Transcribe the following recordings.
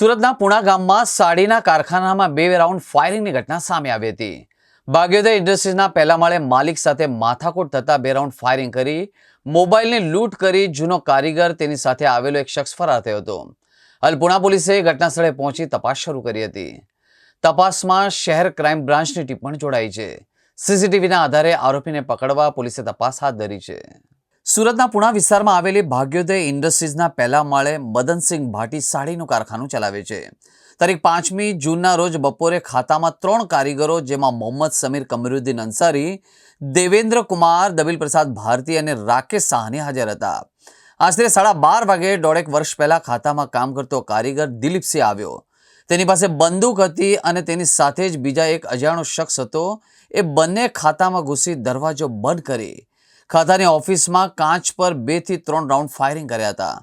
સુરતના પુણા ગામમાં સાડીના કારખાનામાં બે રાઉન્ડ ફાયરિંગની ઘટના સામે આવી હતી. ભાગ્યોદય ઇન્ડસ્ટ્રીઝના પહેલા માળે માલિક સાથે માથાકૂટ થતા બે રાઉન્ડ ફાયરિંગ કરી, મોબાઈલની લૂંટ કરી જૂનો કારીગર તેની સાથે આવેલો એક શખ્સ ફરાર થયો હતો. હાલ પુણા પોલીસે ઘટના સ્થળે પહોંચી તપાસ શરૂ કરી હતી. તપાસમાં શહેર ક્રાઇમ બ્રાન્ચની ટીમ પણ જોડાઈ છે. સીસીટીવીના આધારે આરોપીને પકડવા પોલીસે તપાસ હાથ ધરી છે. સુરતના પુણા વિસ્તારમાં આવેલી ભાગ્યોદય ઇન્ડસ્ટ્રીઝના પહેલા માળે મદનસિંહ ભાટી સાડીનું કારખાનું ચલાવે છે. તારીખ પાંચમી જૂનના રોજ બપોરે ખાતામાં ત્રણ કારીગરો, જેમાં મોહમ્મદ સમીર, કમરુદ્દીન અંસારી, દેવેન્દ્ર કુમાર દબીલ પ્રસાદ ભારતી અને રાકેશ સાહની હાજર હતા. આશરે સાડા બાર વાગે દોઢેક વર્ષ પહેલાં ખાતામાં કામ કરતો કારીગર દિલીપસિંહ આવ્યો. તેની પાસે બંદૂક હતી અને તેની સાથે જ બીજા એક અજાણો શખ્સ હતો. એ બંને ખાતામાં ઘૂસી દરવાજો બંધ કરી ખાતાની ઓફિસમાં કાચ પર બેથી ત્રણ રાઉન્ડ ફાયરિંગ કર્યા હતા.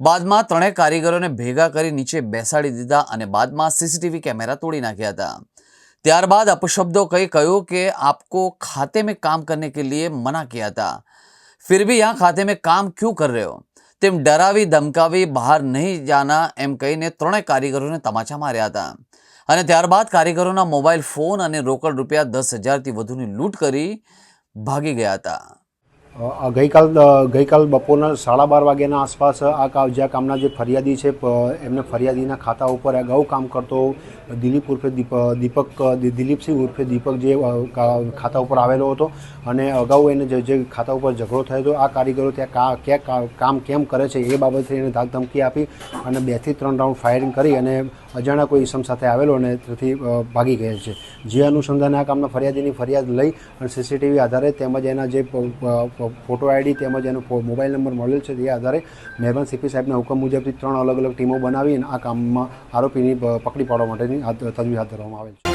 બાદમાં ત્રણેય કારીગરોને ભેગા કરી નીચે બેસાડી દીધા અને બાદમાં સીસીટીવી કેમેરા તોડી નાખ્યા હતા. ત્યારબાદ અપશબ્દો કહી કહ્યું કે, આપકો ખાતે મેં કામ કરને કે લીએ મના કિયા હતા ફિર ભી યહાં ખાતે મેં કામ ક્યું કર રહ્યો તેમ ડરાવી, ધમકાવી, બહાર નહીં જાના એમ કહીને ત્રણેય કારીગરોને તમાચા માર્યા હતા. અને ત્યારબાદ કારીગરોના મોબાઈલ ફોન અને રોકડ રૂપિયા દસ હજારથી વધુની લૂંટ કરી ભાગી ગયા હતા. ગઈકાલ ગઈકાલ બપોરના સાડા બાર વાગ્યાના આસપાસ આ કા જ્યાં કામના જે ફરિયાદી છે એમને ફરિયાદીના ખાતા ઉપર અગાઉ કામ કરતો દિલીપ ઉર્ફે દીપ, દીપક દિલીપસિંહ ઉર્ફે દીપક જે ખાતા ઉપર આવેલો હતો અને અગાઉ એને જે જે ખાતા ઉપર ઝઘડો થયો હતો, આ કારીગરો ત્યાં ક્યાં કામ કેમ કરે છે એ બાબતે એને ધાક ધમકી આપી અને બેથી ત્રણ રાઉન્ડ ફાયરિંગ કરી અને અજાણ્યા કોઈ ઈસમ સાથે આવેલો અને તેથી ભાગી ગયેલ છે. જે અનુસંધાને આ કામના ફરિયાદીની ફરિયાદ લઈ અને સીસીટીવી આધારે તેમજ એના જે ફોટો આઈડી તેમજ એનો મોબાઈલ નંબર મળેલ છે તે આધારે મહેરબાન સીપી સાહેબના હુકમ મુજબથી ત્રણ અલગ અલગ ટીમો બનાવીને આ કામમાં આરોપીની પકડી પાડવા માટેની તજવીજ હાથ ધરવામાં આવેલ છે.